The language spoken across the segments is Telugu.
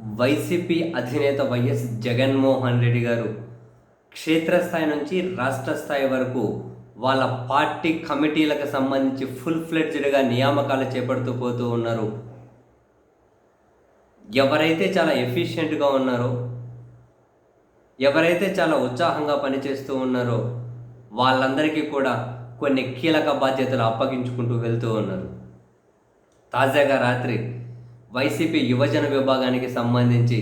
వైసీపీ అధినేత వైఎస్ జగన్మోహన్ రెడ్డి గారు క్షేత్రస్థాయి నుంచి రాష్ట్ర స్థాయి వరకు వాళ్ళ పార్టీ కమిటీలకు సంబంధించి ఫుల్ ఫ్లెడ్జ్డ్గా నియామకాలు చేపడుతూ పోతూ ఉన్నారు. ఎవరైతే చాలా ఎఫిషియెంట్గా ఉన్నారో ఎవరైతే చాలా ఉత్సాహంగా పనిచేస్తూ ఉన్నారో వాళ్ళందరికీ కూడా కొన్ని కీలక బాధ్యతలు అప్పగించుకుంటూ వెళ్తూ ఉన్నారు. తాజాగా రాత్రి వైసీపీ యువజన విభాగానికి సంబంధించి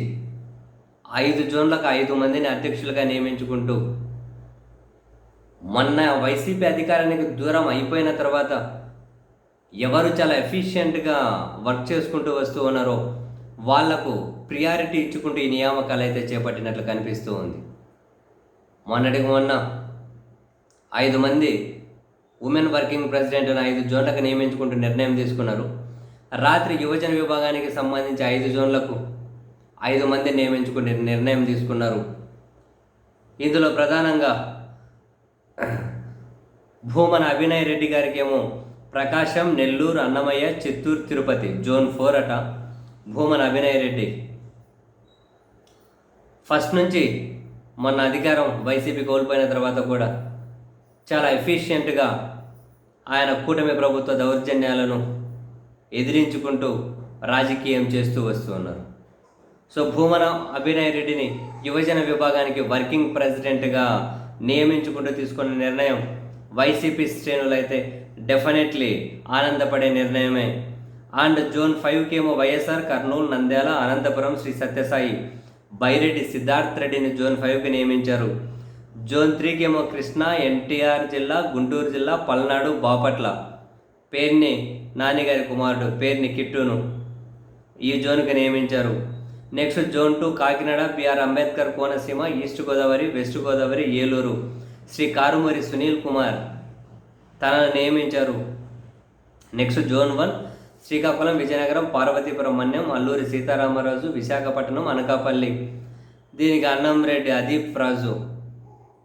ఐదు జోన్లకు ఐదు మందిని అధ్యక్షులుగా నియమించుకుంటూ మొన్న వైసీపీ అధికారానికి దూరం అయిపోయిన తర్వాత ఎవరు చాలా ఎఫిషియెంట్గా వర్క్ చేసుకుంటూ వస్తూ ఉన్నారో వాళ్ళకు ప్రియారిటీ ఇచ్చుకుంటూ ఈ నియామకాలు అయితే చేపట్టినట్లు కనిపిస్తూ ఉంది. మొన్నటికి మొన్న ఐదు మంది ఉమెన్ వర్కింగ్ ప్రెసిడెంట్ను ఐదు జోన్లకు నియమించుకుంటూ నిర్ణయం తీసుకున్నారు. రాత్రి యువజన విభాగానికి సంబంధించి ఐదు జోన్లకు ఐదు మంది నియమించుకునే నిర్ణయం తీసుకున్నారు. ఇందులో ప్రధానంగా భూమన అభినయ్ రెడ్డి గారికి ఏమో ప్రకాశం నెల్లూరు అన్నమయ్య చిత్తూరు తిరుపతి జోన్ ఫోర్ అట భూమన అభినయ్ రెడ్డి. ఫస్ట్ నుంచి మొన్న అధికారం వైసీపీ కోల్పోయిన తర్వాత కూడా చాలా ఎఫిషియెంట్గా ఆయన కూటమి ప్రభుత్వ దౌర్జన్యాలను ఎదిరించుకుంటూ రాజకీయం చేస్తూ వస్తూ ఉన్నారు. సో భూమన అభినయ్ రెడ్డిని యువజన విభాగానికి వర్కింగ్ ప్రెసిడెంట్గా నియమించుకుంటూ తీసుకున్న నిర్ణయం వైసీపీ శ్రేణులు అయితే డెఫినెట్లీ ఆనందపడే నిర్ణయమే. అండ్ జోన్ ఫైవ్కి ఏమో వైఎస్ఆర్ కర్నూలు నంద్యాల అనంతపురం శ్రీ సత్యసాయి బైరెడ్డి సిద్ధార్థ్ రెడ్డిని జోన్ ఫైవ్కి నియమించారు. జోన్ త్రీకి ఏమో కృష్ణా ఎన్టీఆర్ జిల్లా గుంటూరు జిల్లా పల్నాడు బాపట్ల. పేరుని నానిగారి కుమారుడు పేరుని కిట్టును. ఈ జోన్కి నియమించారు. Next zone two Kakinada BR Ambedkar Konaseema east Godavari west Godavari Eluru. Shri Karumuri Sunil Kumar తనను నియమించారు. Next zone one Srikakulam Vizianagaram Parvathipuram Manyam Alluri Sitaramaraju Visakhapatnam Anakapalli. దీనికి అన్నం రెడ్డి అదీప్ రాజు.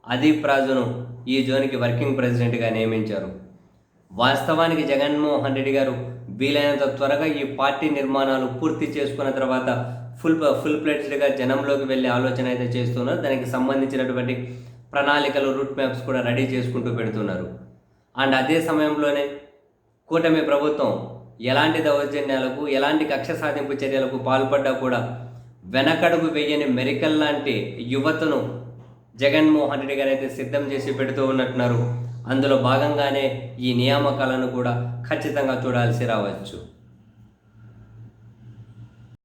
అదీప్ రాజును ఈ జోన్కి వర్కింగ్ ప్రెసిడెంట్గా నియమించారు. వాస్తవానికి జగన్మోహన్ రెడ్డి గారు వీలైనంత త్వరగా ఈ పార్టీ నిర్మాణాలు పూర్తి చేసుకున్న తర్వాత ఫుల్ ఫుల్ ప్లేట్స్డ్గా జనంలోకి వెళ్ళే ఆలోచన అయితే చేస్తున్నారు. దానికి సంబంధించినటువంటి ప్రణాళికలు రూట్ మ్యాప్స్ కూడా రెడీ చేసుకుంటూ పెడుతున్నారు. అండ్ అదే సమయంలోనే కూటమి ప్రభుత్వం ఎలాంటి దౌర్జన్యాలకు ఎలాంటి కక్ష సాధింపు చర్యలకు పాల్పడ్డా కూడా వెనకడుగు వెయ్యని మెరికల్ లాంటి యువతను జగన్మోహన్ రెడ్డి గారు అయితే సిద్ధం చేసి పెడుతూ ఉన్నట్టున్నారు. అందులో భాగంగానే ఈ నియామకాలను కూడా ఖచ్చితంగా చూడాల్సి రావచ్చు.